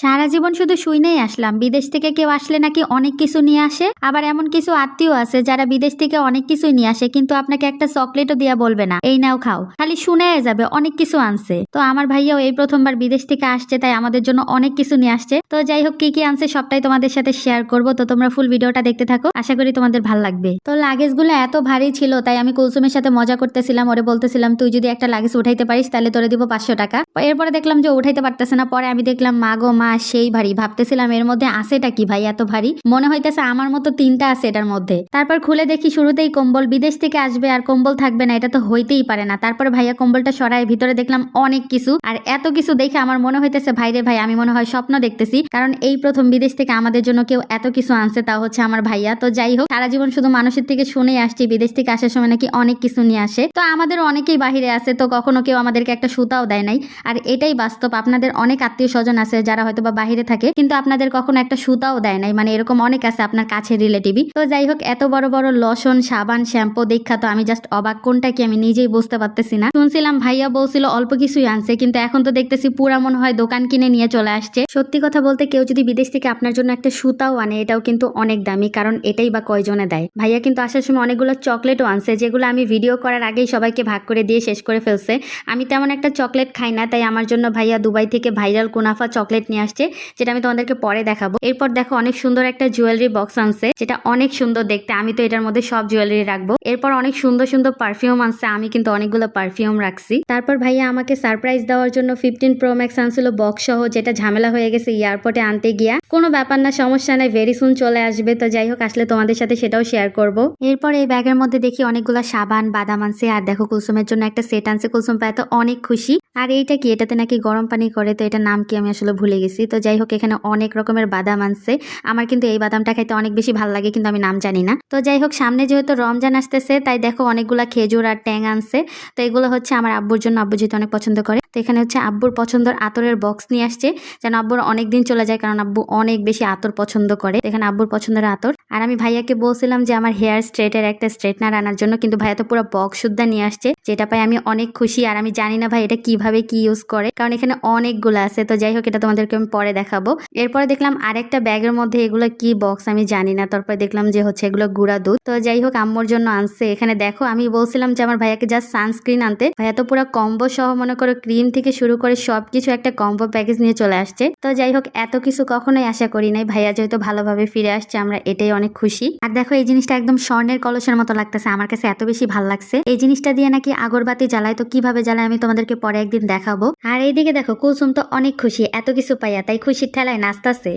সারা জীবন শুধু শুইনেই আসলাম। বিদেশ থেকে কেউ আসলে নাকি অনেক কিছু নিয়ে আসে? আবার এমন কিছু আত্মীয় আছে যারা বিদেশ থেকে অনেক কিছুই নিয়ে আসে, কিন্তু আপনাকে একটা চকলেটও দিয়া বলবে না। এই নাও খাও। খালি শুনে যাবে, অনেক কিছু আনছে। তো আমার ভাইয়াও এই প্রথমবার বিদেশ থেকে আসছে, তাই আমাদের জন্য অনেক কিছু নিয়ে আসছে। তো যাই হোক, কি কি আনছে সবটাই তোমাদের সাথে শেয়ার করব। তো তোমরা ফুল ভিডিওটা দেখতে থাকো। আশা করি তোমাদের ভালো লাগবে। তো লাগেজগুলো এত ভারী ছিল, তাই আমি কুলসুমের সাথে মজা করতেছিলাম। ওরে বলতেছিলাম, তুই যদি একটা লাগেজ উঠাইতে পারিস, তাহলে তোরে দিব পাঁচশো টাকা। এরপরে দেখলাম যে উঠাইতে পারতেছে না। পরে আমি দেখলাম, মা গো, মা সেই ভারী। ভাবতেছিলাম এর মধ্যে আছেটা কি ভাই এত ভারী? মনে হইতেছে আমার মতো তিনটা আছে এটার মধ্যে। তারপর খুলে দেখি শুরুতেই কম্বল বিদেশ থেকে আসবে আর কম্বল থাকবে না, এটা তো হইতেই পারে না। তারপরে ভাইয়া কম্বলটা সরায় ভিতরে দেখলাম অনেক কিছু। আর এত কিছু দেখে আমার মনে হইতেছে ভাইরে ভাই, আমি মনে হয় স্বপ্ন দেখতেছি। কারণ এই প্রথম বিদেশ থেকে আমাদের জন্য কেউ এত কিছু আনছে, তা হচ্ছে আমার ভাইয়া। তো যাই হোক, সারা জীবন শুধু মানুষের থেকে শুনে আসছি, বিদেশ থেকে আসার সময় নাকি অনেক কিছু নিয়ে আসে। তো আমাদের অনেকেই বাহিরে আছে, তো কখনো কেউ আমাদেরকে একটা সুতাও দেয় নাই। আর এটাই বাস্তব, আপনাদের অনেক আত্মীয় স্বজন আছে যারা হয়তো বা বাহিরে থাকে, কিন্তু আপনাদের কখনো একটা সুতাও দেয় নাই। মানে এরকম অনেক আছে আপনার কাছে রিলেটিভই তো যাই হোক, এত বড় বড় লশন সাবান শ্যাম্পু দেখা তো আমি জাস্ট অবাক, কোনটা কি আমি নিজেই বুঝতে পারতেছি না। শুনছিলাম ভাইয়া বলছিল অল্প কিছুই আনছে, কিন্তু এখন তো দেখতেছি পুরা মনে হয় দোকান কিনে নিয়ে চলে আসছে। সত্যি কথা বলতে কেউ যদি বিদেশ থেকে আপনার জন্য একটা সুতাও আনে, এটাও কিন্তু অনেক দামি, কারণ এটাই বা কয়জনে দেয়। ভাইয়া কিন্তু আসার সময় অনেকগুলো চকলেটও আনছে, যেগুলো আমি ভিডিও করার আগেই সবাইকে ভাগ করে দিয়ে শেষ করে ফেলছে। আমি তেমন একটা চকলেট খাই না, তাই আমার জন্য ভাইয়া দুবাই থেকে ভাইরাল কুনাফা চকলেট নিয়ে আসছে, যেটা আমি তোমাদেরকে পরে দেখাবো। এরপর দেখো অনেক সুন্দর একটা জুয়েলারি বক্স আনছে, যেটা অনেক সুন্দর দেখতে। আমি তো এটার মধ্যে সব জুয়েলারি রাখব। এরপর অনেক সুন্দর সুন্দর পারফিউম আনছে, আমি কিন্তু অনেকগুলো পারফিউম রাখছি। তারপর ভাইয়া আমাকে সারপ্রাইজ দেওয়ার জন্য ফিফটিন প্রো ম্যাক্স আনছিল বক্স সহ, যেটা ঝামেলা হয়ে গেছে এয়ারপোর্টে আনতে গিয়া। কোনো ব্যাপার না, সমস্যা নাই ভেরি সুন চলে আসবে। তো যাই হোক, আসলে তোমাদের সাথে সেটাও শেয়ার করব। এরপর এই ব্যাগের মধ্যে দেখি অনেকগুলো সাবান, বাদাম আনছে। আর দেখো কুলসুমের জন্য একটা সেট আনছে। কুলসুম পায় তো অনেক খুশি। আর এইটা কি? এটাতে নাকি গরম পানি করে, তো এটা নাম কি আমি আসলে ভুলে গেছি। তো যাই হোক এখানে অনেক রকমের বাদাম আনছে। আমার কিন্তু এই বাদামটা খাইতে অনেক বেশি ভালো লাগে, কিন্তু আমি নাম জানি না। তো যাই হোক সামনে যেহেতু রমজান আসতেছে, তাই দেখো অনেকগুলা খেজুর আর ট্যাং আনছে। তো এগুলো হচ্ছে আমার আব্বুর জন্য, আব্বু যেহেতু অনেক পছন্দ করে। তো এখানে হচ্ছে আব্বুর পছন্দের আতরের বক্স নিয়ে আসছে, যেন আব্বুর অনেক দিন চলে যায়, কারণ আব্বু অনেক বেশি আতর পছন্দ করে। এখানে আব্বুর পছন্দের আতর। আর আমি ভাইয়াকে বলছিলাম যে, আমার হেয়ার স্ট্রেটের একটা স্ট্রেটনার আনার জন্য। কিন্তু ভাইয়া তো পুরো বক্স সুদ্ধা নিয়ে আসছে, যেটা পাই আমি অনেক খুশি। আর আমি জানি না ভাই, এটা কীভাবে কি ইউজ করে? কারণ এখানে অনেকগুলো আছে। তো যাই হোক এটা তোমাদেরকে আমি পরে দেখাবো। এরপরে দেখলাম আরেকটা ব্যাগের মধ্যে এগুলো কি বক্স আমি জানি না। তারপরে দেখলাম যে হচ্ছে এগুলো গুঁড়া দুধ। তো যাই হোক, আম্মুর জন্য আনছে। এখানে দেখো, আমি বলছিলাম যে আমার ভাইয়াকে জাস্ট সানস্ক্রিন আনতে। ভাইয়া তো পুরো কম্বো সহ মনে করো ক্রিম থেকে শুরু করে সবকিছু একটা কম্বো প্যাকেজ নিয়ে চলে আসছে। তো যাই হোক, এত কিছু কখনোই আশা করি নাই। ভাইয়া যেহেতু ভালোভাবে ফিরে আসছে, আমরা এটাই অনেক খুশি। আর দেখো, এই জিনিসটা একদম স্বর্ণের কলসের মতো লাগতেছে। আমার কাছে এত বেশি ভালো লাগছে। এই জিনিসটা দিয়ে নাকি আগরবাতি জ্বালায়। তো কীভাবে জ্বালায়, আমি তোমাদেরকে পরে একদিন দেখাবো। আর এইদিকে দেখো, কুলসুম তো অনেক খুশি। এত কিছু পাইয়া তাই খুশির ঠেলায় নাচতাছে।